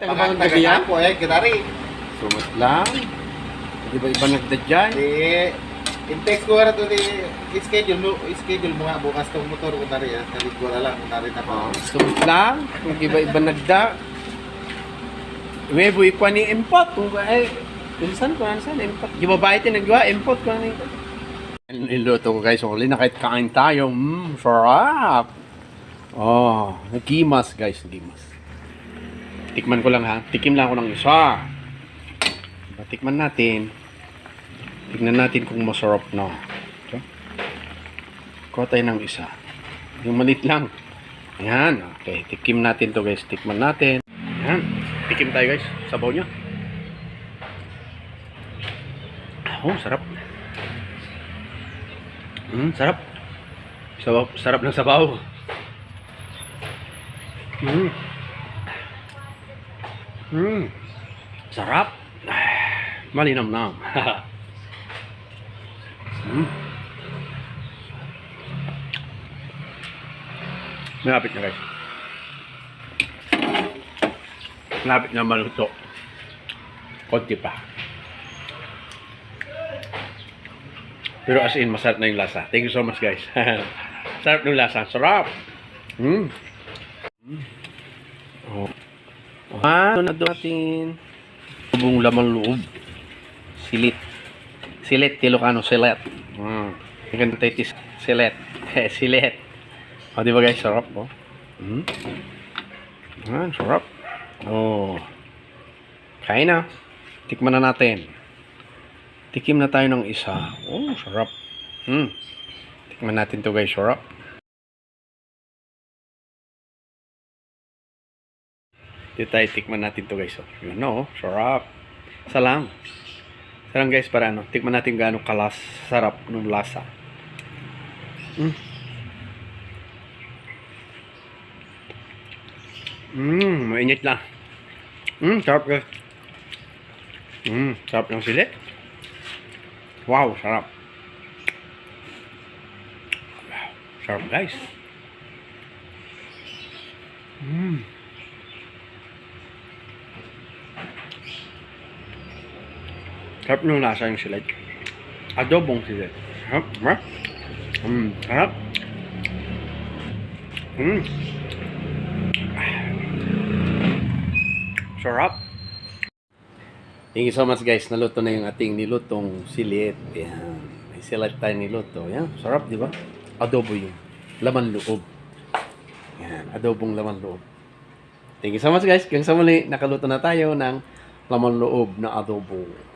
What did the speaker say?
Taga Taga gabi yan? po eh, kitari. Sumat lang. Di ba iba nagdadyay? Di, in-text ko na to di, schedule mo, schedule mo nga bukas tong motor ko tari ah. Sabi ko lang, tari na pa. Oh, sumat lang. Kung iba iba nagda. Webo ikwa ni import. Kung ba ay, pinsan ko saan import. Di ba ba ito nagwa import ko na nito? Niluto ko guys. Uli na kahit kain tayo. Mmm, sarap. Oh, nagimas guys, nagimas. Tikman ko lang ha. Tikim lang ako ng isa. Diba, Tikman natin. Tignan natin kung masarap na. Okay. Kuha tayo ng isa. Yung malit lang. Ayan. Okay. Tikim natin to guys. Tikman natin. Ayan. Tikim tayo guys. Sabaw niya. Oh, sarap. Hmm, sarap. Sabaw, sarap ng sabaw. Hmm. Hmm. Sarap. Malinam-nam. hmm. Malapit na guys. Malapit na maluto. Konti pa. Pero as in, masarap na yung lasa. Thank you so much guys. Sarap ng lasa. Sarap. Mm. Mm. Oh. Ah, ano na doon natin? Bubong laman loob. Silit. Silit, Ilocano, silet. Mm. Yung titis, silet. Eh, silet. O, di ba guys, sarap, oh. Mm. Ah, sarap. Oh. Kain na. Tikman na natin. Tikim na tayo ng isa. Oh, sarap. Hmm. Tikman natin to guys, sarap. Dito tayo, tikman natin to guys. Oh. Yun no, sarap. Isa lang guys, para ano, tikman natin gaano kalas, sarap ng lasa. Mm. Mmm, mainit lang. Mmm, sarap guys. Mmm, sarap ng silit. Wow, sarap. Sarap guys. Mmm. Sarap nung lasa yung silit. Adobong silit. Sarap, sarap. Mmm, sarap. Mmm. Sarap. Thank you so much guys. Naluto na yung ating nilutong silit. Yan. May silit tayo niluto. Yan. Sarap, di ba? Adobo yung laman loob. Yan. Adobong laman loob. Thank you so much guys. Hanggang sa muli, nakaluto na tayo ng laman loob na adobo.